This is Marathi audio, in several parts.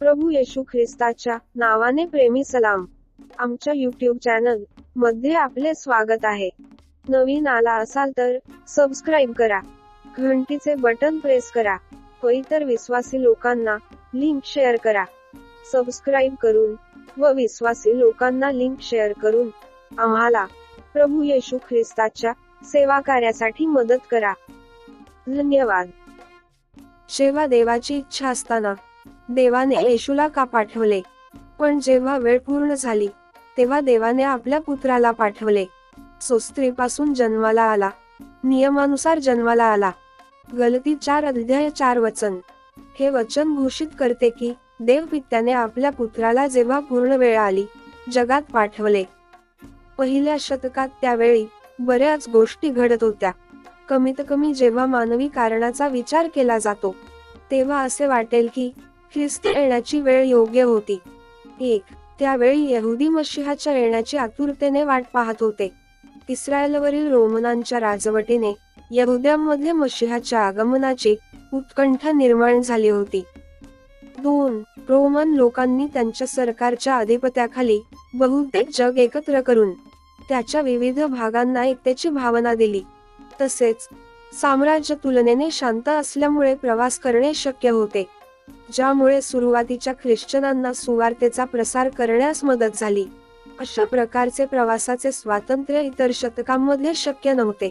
प्रभू येशू ख्रिस्ताच्या नावाने प्रेमी सलाम. आमच्या युट्यूब चॅनलमध्ये आपले स्वागत आहे. नवीन आला असाल तर सबस्क्राईब करा. घंटीचे बटन प्रेस करा. व इतर विश्वासी लोकांना लिंक शेअर करा. सबस्क्राईब करून व विश्वासी लोकांना लिंक शेअर करून आम्हाला प्रभू येशू ख्रिस्ताच्या सेवा कार्यासाठी मदत करा. धन्यवाद. सेवा देवाची इच्छा असताना देवाने येशूला का पाठवले? पण जेव्हा वेळ पूर्ण झाली तेव्हा देवाने आपल्या पुत्राला पाठवले. सो स्त्रीपासून जन्माला आला. नियमानुसार जन्माला आला. गलती चार अध्याय चार वचन. हे वचन घोषित करते की देव पित्याने आपल्या पुत्राला जेव्हा पूर्ण वेळ आली जगात पाठवले. पहिल्या शतकात त्यावेळी बऱ्याच गोष्टी घडत होत्या. कमीत कमी जेव्हा मानवी कारणाचा विचार केला जातो तेव्हा असे वाटेल की ख्रिस्त येण्याची वेळ योग्य होती. एक त्यावेळी यहुदी मशिहाच्या येण्याची आतुरतेने वाट पाहत होते. इस्रायलवरील रोमनांच्या राजवटीने यहुद्यांमधले मशिहाच्या आगमनाची उत्कंठा निर्माण झाली होती. दोन रोमन लोकांनी त्यांच्या सरकारच्या अधिपत्याखाली बहुतेक जग एकत्र करून त्याच्या विविध भागांना एकतेची भावना दिली. तसेच साम्राज्य तुलनेने शांत असल्यामुळे प्रवास करणे शक्य होते. ज्यामुळे सुरुवातीच्या ख्रिश्चनांना सुवार्तेचा प्रसार करण्यास मदत झाली. अशा प्रकारचे प्रवासाचे स्वातंत्र्य इतर शतकांमध्ये शक्य नव्हते.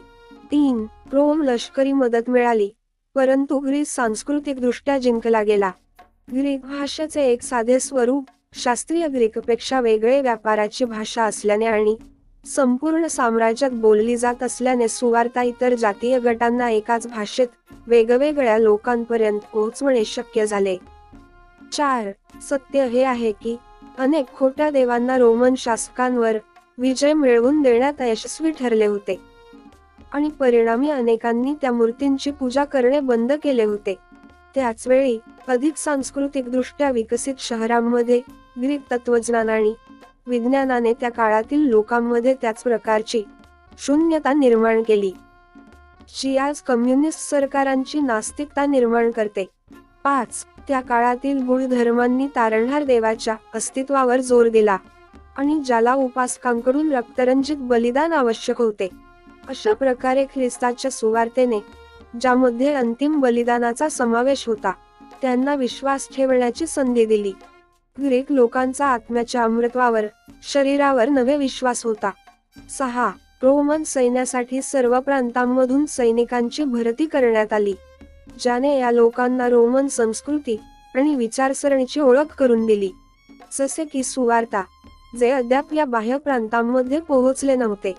तीन रोम लष्करी मदत मिळाली. परंतु ग्रीस सांस्कृतिक दृष्ट्या जिंकला गेला. ग्रीक भाषेचे एक साधे स्वरूप शास्त्रीय ग्रीकपेक्षा वेगळे व्यापाराची भाषा असल्याने आणि संपूर्ण साम्राज्यात बोलली जात असल्याने सुवार्ता इतर जातीय गटांना एकाच भाषेत वेगवेगळ्या लोकांपर्यंत पोहोचवणे शक्य झाले. चार सत्य हे आहे की अनेक खोट्या देवांना रोमन शासकांवर विजय मिळवून देण्यात यशस्वी ठरले होते. आणि परिणामी अनेकांनी त्या मूर्तींची पूजा करणे बंद केले होते. त्याचवेळी अधिक सांस्कृतिक दृष्ट्या विकसित शहरांमध्ये ग्रीक तत्वज्ञान आणि विज्ञानाने त्या काळातील लोकांमध्ये त्याच प्रकारची शून्यता निर्माण केली. जी आज कम्युनिस्ट सरकारांची नास्तिकता निर्माण करते. पाच त्या काळातील मूळ धर्मांनी तारणहार देवाच्या अस्तित्वावर जोर दिला आणि ज्याला उपासकांकडून रक्तरंजित बलिदान आवश्यक होते. अशा प्रकारे ख्रिस्ताच्या सुवार्तेने ज्यामध्ये अंतिम बलिदानाचा समावेश होता त्यांना विश्वास ठेवण्याची संधी दिली. ग्रीक लोकांचा आत्म्याच्या अमृत्वावर शरीरावर नवे विश्वास होता. सहा. रोमन सैन्यासाठी सर्व प्रांतांमधून सैनिकांची भरती करण्यात आली ज्याने या लोकांना रोमन संस्कृती आणि विचारसरणीची ओळख करून दिली. जसे की सुवार्ता जे अद्याप या बाह्य प्रांतांमध्ये पोहोचले नव्हते.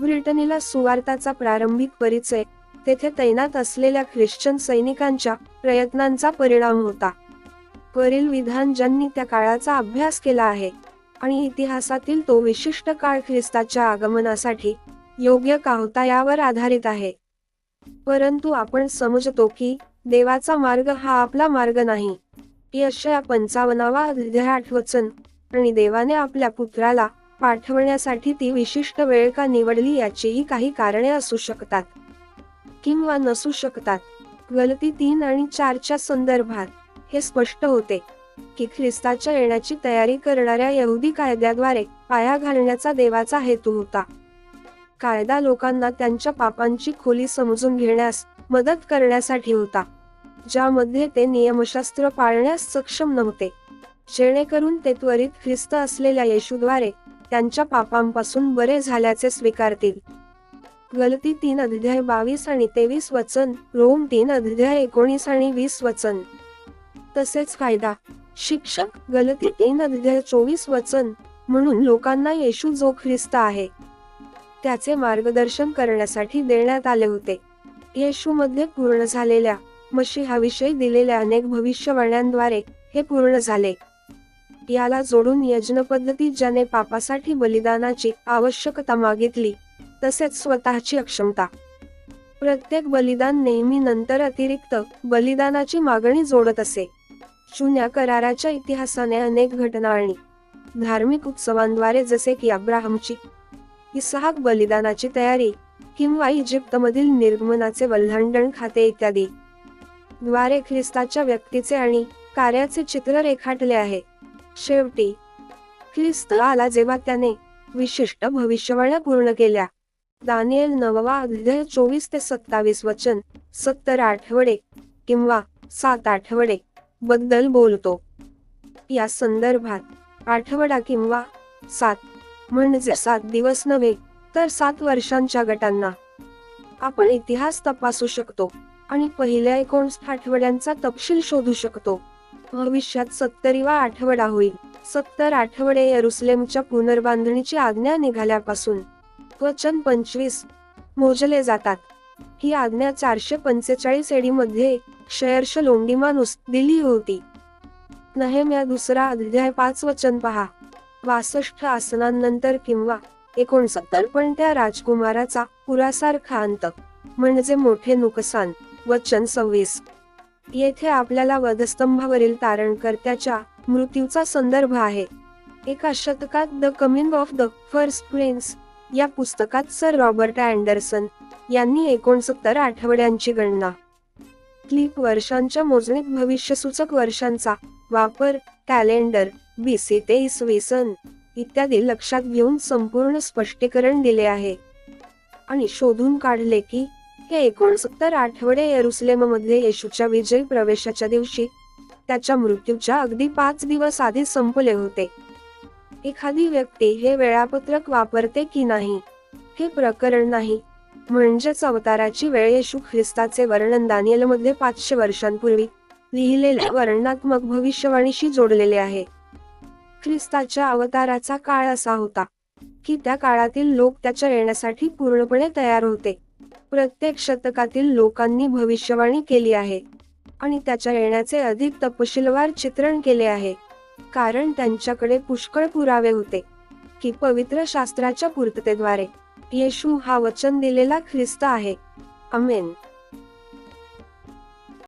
ब्रिटनीला सुवार्ताचा प्रारंभिक परिचय तेथे तैनात असलेल्या ख्रिश्चन सैनिकांच्या प्रयत्नांचा परिणाम होता. वरील विधान ज्यांनी त्या काळाचा अभ्यास केला आहे आणि इतिहासातील तो विशिष्ट काळ ख्रिस्ताच्या आगमनासाठी योग्य का होता यावर आधारित आहे. परंतु आपण समजतो की देवाचा मार्ग हा आपला मार्ग नाही. यशया पंचावन्नावा अध्याय आठ वचन आणि देवाने आपल्या पुत्राला पाठवण्यासाठी ती विशिष्ट वेळ का निवडली याचीही काही कारणे असू शकतात किंवा नसू शकतात. गलती तीन आणि चारच्या संदर्भात हे स्पष्ट होते की ख्रिस्ताच्या येण्याची तयारी करणाऱ्या यहुदी कायद्याद्वारे पाया घालण्याचा देवाचा हेतू होता. कायदा लोकांना त्यांच्या पापांची खोली समजून घेण्यास मदत करण्यासाठी होता ज्यामध्ये ते नियमशास्त्र पाळण्यास सक्षम नव्हते. जेणेकरून ते त्वरित ख्रिस्त असलेल्या येशूद्वारे त्यांच्या पापांपासून बरे झाल्याचे स्वीकारतील. गलती तीन अध्याय बावीस आणि तेवीस वचन रोम तीन अध्याय एकोणीस आणि वीस वचन. तसेच कायदा शिक्षक गलती तीन अध्याय चोवीस वचन म्हणून लोकांना येशू जो ख्रिस्त आहे त्याचे मार्गदर्शन करण्यासाठी देण्यात आले होते. येशू मध्ये पूर्ण झालेल्या मशिहाविषयी दिलेल्या अनेक भविष्यवाण्यांद्वारे हे पूर्ण झाले. याला जोडून यज्ञ पद्धती ज्याने पापासाठी बलिदानाची आवश्यकता मागितली तसेच स्वतःची अक्षमता. प्रत्येक बलिदान नेहमी नंतर अतिरिक्त बलिदानाची मागणी जोडत असे. जुन्या कराराच्या इतिहासाने अनेक घटना आणि धार्मिक उत्सवांद्वारे जसे की अब्राहमची इसहाक बलिदानाची तयारी किंवा इजिप्तमधील निर्गमनाचे वल्हांडण खाते इत्यादी द्वारे ख्रिस्ताच्या व्यक्तीचे आणि कार्याचे चित्र रेखाटले आहे. शेवटी ख्रिस्त आला जेव्हा त्याने विशिष्ट भविष्यवाण्या पूर्ण केल्या. दानियल नववा अध्याय चोवीस ते सत्तावीस वचन सत्तर आठवडे किंवा सात आठवडे. बद्दल बोलतो. या संदर्भात आठवडा किंवा सात म्हणजे सात दिवस नव्हे तर सात वर्षांच्या गटांना आपण इतिहास तपासू शकतो आणि पहिल्या एकोणीस आठवड्यांचा तपशील शोधू शकतो. भविष्यात सत्तरीवा आठवडा होईल. सत्तर आठवडे यरुसलेमच्या पुनर्बांधणीची आज्ञा निघाल्यापासून वचन पंचवीस मोजले जातात. ही आज्ञा चारशे पंचेचाळीस एडी मध्ये शयर्ष लोंडिमानुस दिली होती. नहेम्या दुसरा अध्याय पाच वचन पहा. बासष्ट आसनांनंतर किंवा एकोणसत्तर पण त्या राजकुमाराचा पुरासारखा अंत म्हणजे मोठे नुकसान वचन सव्वीस. येथे आपल्याला वधस्तंभावरील तारणकर्त्याच्या मृत्यूचा संदर्भ आहे. एका शतकात the coming of the first prince या पुस्तकात सर रॉबर्ट अँडरसन यांनी एकोणसत्तर आठवड्यांची गणना क्लिक वर्षांच्या मोजणीत भविष्यसूचक वर्षांचा वापर कॅलेंडर बीसी ते इसवी सन इत्यादी लक्षात घेऊन संपूर्ण स्पष्टीकरण दिले आहे. आणि शोधून काढले की हे एकोणसत्तर आठवडे येरुसलेममध्ये येशूच्या विजयी प्रवेशाच्या दिवशी त्याच्या मृत्यूच्या अगदी पाच दिवस आधी संपले होते. एखादी व्यक्ती हे वेळापत्रक वापरते की नाही हे प्रकरण नाही म्हणजेच अवताराची वेळ येशू ख्रिस्ताचे वर्णन दानियलमध्ये पाचशे वर्षांपूर्वी लिहिलेल्या वर्णनात्मक भविष्यवाणीशी जोडलेले आहे. ख्रिस्ताच्या अवताराचा काळ असा होता की त्या काळातील लोक त्याच्या येण्यासाठी पूर्णपणे तयार होते. प्रत्येक शतकातील लोकांनी भविष्यवाणी केली आहे आणि त्याच्या येण्याचे अधिक तपशीलवार चित्रण केले आहे कारण त्यांच्याकडे पुष्कळ पुरावे होते की पवित्र शास्त्राच्या पूर्ततेद्वारे. येशू हा वचन दिलेला ख्रिस्त आहे. अमेन